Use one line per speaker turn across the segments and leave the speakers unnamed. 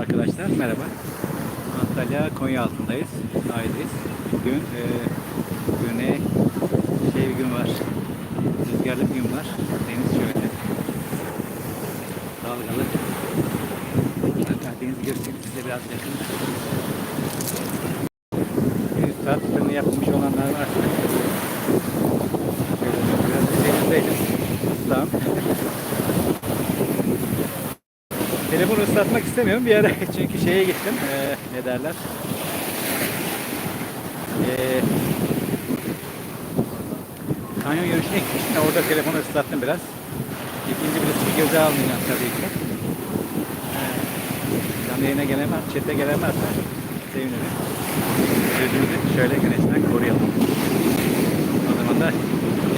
arkadaşlar. Merhaba. Antalya Konya altındayız. Sahildeyiz. Bugün e, güne şey bir gün var. Rüzgarlı bir gün var. Deniz şöyle. Dalgalı. Hatta denizi göstereyim size biraz yakın. Saat fırını yapmış olanlar varsa şöyle biraz denizdeydim. Islam. Telefonu ıslatmak istemiyorum. Bir ara çünkü şeye gittim. Eee, ne derler? Eee kanyon yürüyüşüne gitmiştim. Orada telefonu ıslattım biraz. İkinci birisi göze almayacağım tabii ki. Eee, canlı gelemez, chat'e gelemezse sevinirim. Gözümüzü şöyle güneşten koruyalım. O zaman da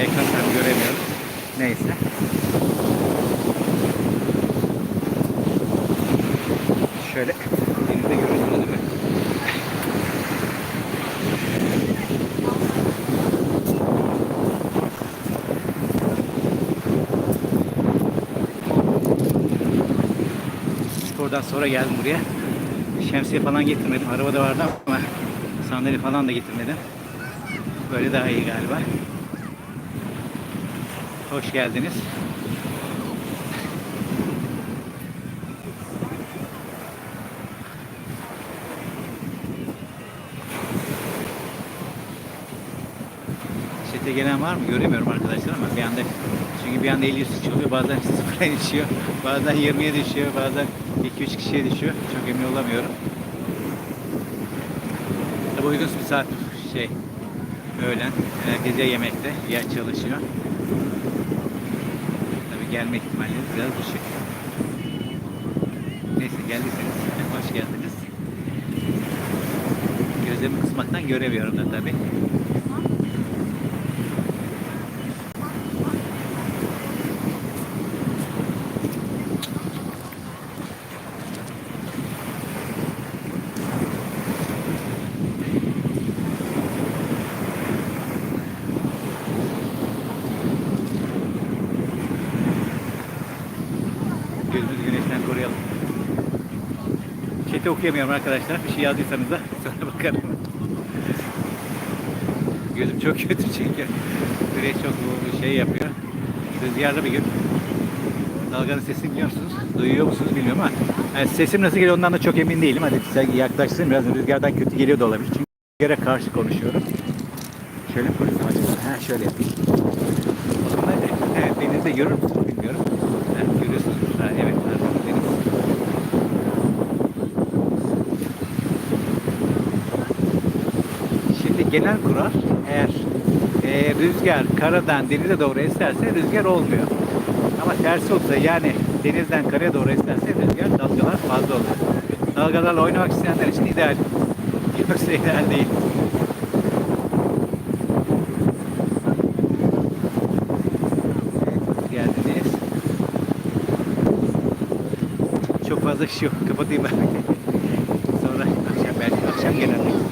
ekran tabii neyse Şöyle denize görüyorsunuz değil mi? Spordan sonra geldim buraya. Şemsiye falan getirmedim. Arabada vardı ama sandalye falan da getirmedim. Böyle daha iyi galiba. Hoş geldiniz. Çete gelen var mı? Göremiyorum arkadaşlar ama bir anda çünkü bir anda 50 üstü oluyor. Bazen 0'a düşüyor. Bazen 20'ye düşüyor. Bazen 2-3 kişiye düşüyor. Çok emin olamıyorum. Tabi uygun bir saat şey öğlen. Herkes ya yemekte ya çalışıyor. Tabi gelme ihtimaliniz biraz düşük. Neyse geldiyseniz hoş geldiniz. Gözlerimi kısmaktan göremiyorum da tabi. Gözümüzü güneşten koruyalım. Chat'i okuyamıyorum arkadaşlar. Bir şey yazdıysanız da sonra bakarım. Gözüm çok kötü çünkü. Güneş çok şey yapıyor. Rüzgarlı bir gün. Dalganın sesini biliyor musunuz? Duyuyor musunuz bilmiyorum ama yani sesim nasıl geliyor ondan da çok emin değilim. Hadi size yaklaştırayım biraz rüzgardan kötü geliyor da olabilir. Çünkü rüzgara karşı konuşuyorum. Şöyle koysam acaba. Ha şöyle yapayım. O zaman evet denizde görür müsünüz bilmiyorum. Ha, görüyorsunuz. Ha, evet pardon, deniz. Şimdi genel kural eğer e, rüzgar karadan denize doğru eserse rüzgar olmuyor. Ama tersi olsa yani denizden karaya doğru eserse rüzgar dalgalar fazla oluyor. Dalgalarla oynamak isteyenler için ideal. Yoksa ideal değil. Geldiniz. Çok fazla kişi yok. Kapatayım ben. Sonra akşam belki akşam ya.